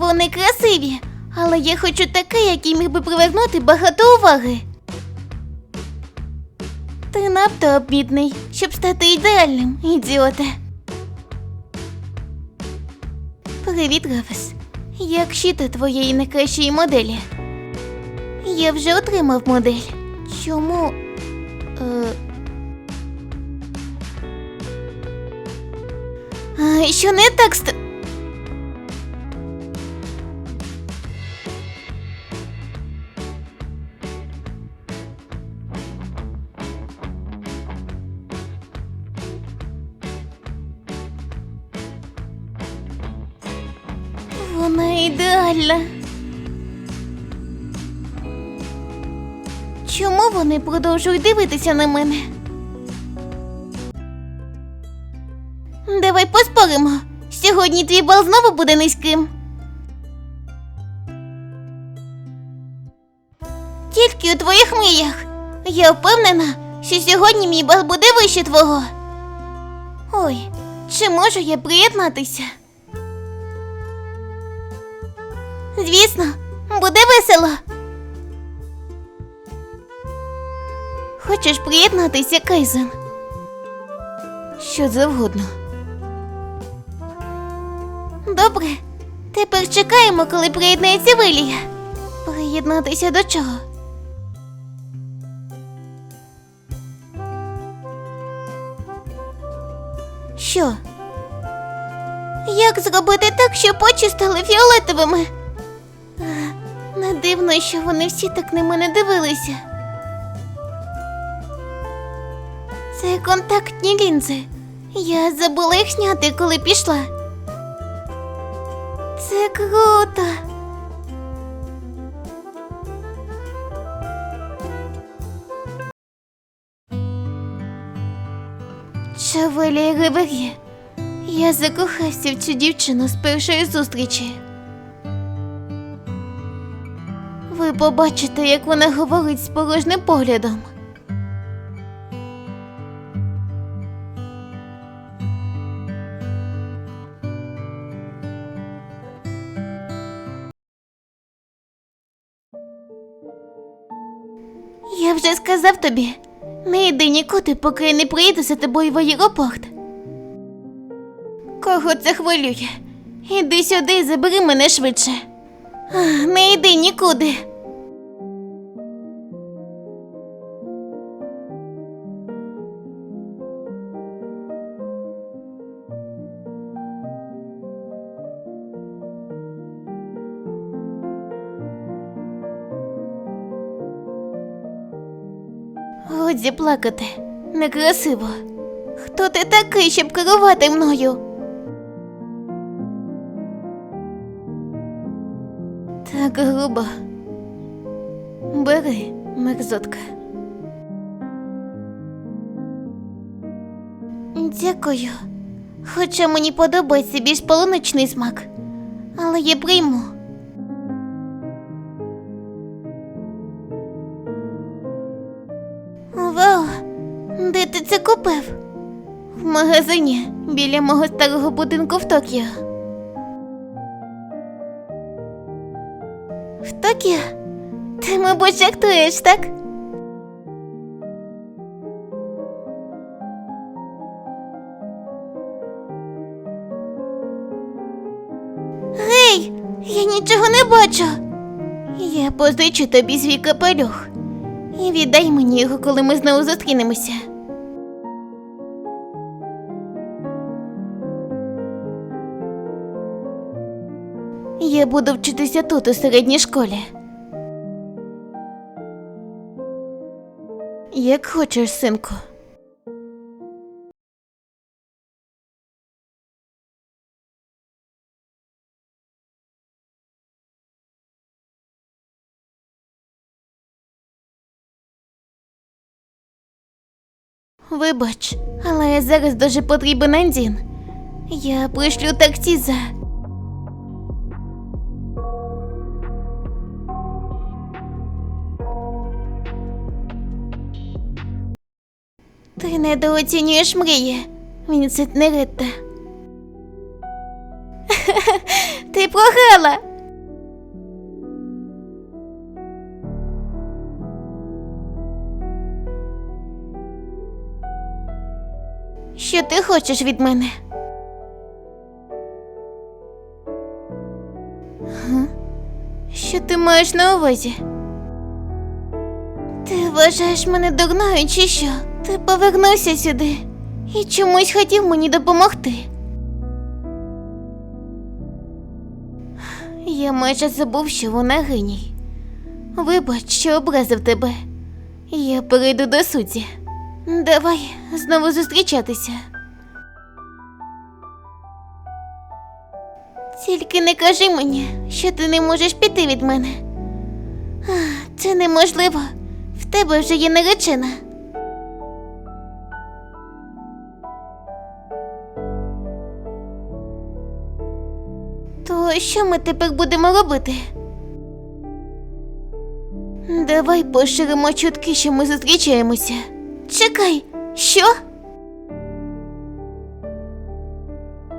Вони красиві, але я хочу таке, який міг би привернути багато уваги. Ти надто обмітний, щоб стати ідеальним, ідіоте. Привіт, Рафес. Як щити твоєї найкращої моделі? Я вже отримав модель. Чому. Е... Що не так ст... Вона ідеальна. Чому вони продовжують дивитися на мене? Давай поспоримо. Сьогодні твій бал знову буде низьким. Тільки у твоїх мріях. Я впевнена, що сьогодні мій бал буде вище твого. Ой, чи можу я приєднатися? Звісно, буде весело. Хочеш приєднатися, Кайзен? Що завгодно. Добре. Тепер чекаємо, коли приєднається Вилія. Приєднатися до чого? Що? Як зробити так, щоб очі стали фіолетовими? Дивно, що вони всі так на мене дивилися. Це контактні лінзи. Я забула їх зняти, коли пішла. Це круто. Шавелія Гребер'є. Я закохався в цю дівчину з першої зустрічі. Ви побачите, як вона говорить з порожним поглядом. Я вже сказав тобі, не йди нікуди, поки я не приїду за тобою в аеропорт. Кого це хвилює? Іди сюди і забери мене швидше. Не йди нікуди. Годі плакати. Некрасиво. Хто ти такий, щоб керувати мною? Так грубо. Бери, мерзотка. Дякую. Хоча мені подобається більш полуночний смак. Але я прийму. Вау, де ти це купив? В магазині біля мого старого будинку в Токіо. В Токіо? Ти, мабуть, жартуєш, так? Гей, я нічого не бачу. Я позичу тобі свій капелюх. І віддай мені його, коли ми знову зустрінемося. Я буду вчитися тут, у середній школі. Як хочеш, синку. Вибач, але зараз дуже потрібен Андін. Я пришлю таксі за. Ти недооцінюєш мрії, Вінсент Неретта. Ти хочеш від мене? Що ти маєш на увазі? Ти вважаєш мене дурною чи що? Ти повернувся сюди і чомусь хотів мені допомогти. Я майже забув, що вона геній. Вибач, що образив тебе. Я перейду до суті. Давай знову зустрічатися. Тільки не кажи мені, що ти не можеш піти від мене. Це неможливо. В тебе вже є наречена. То що ми тепер будемо робити? Давай поширимо чутки, що ми зустрічаємося. Чекай, що?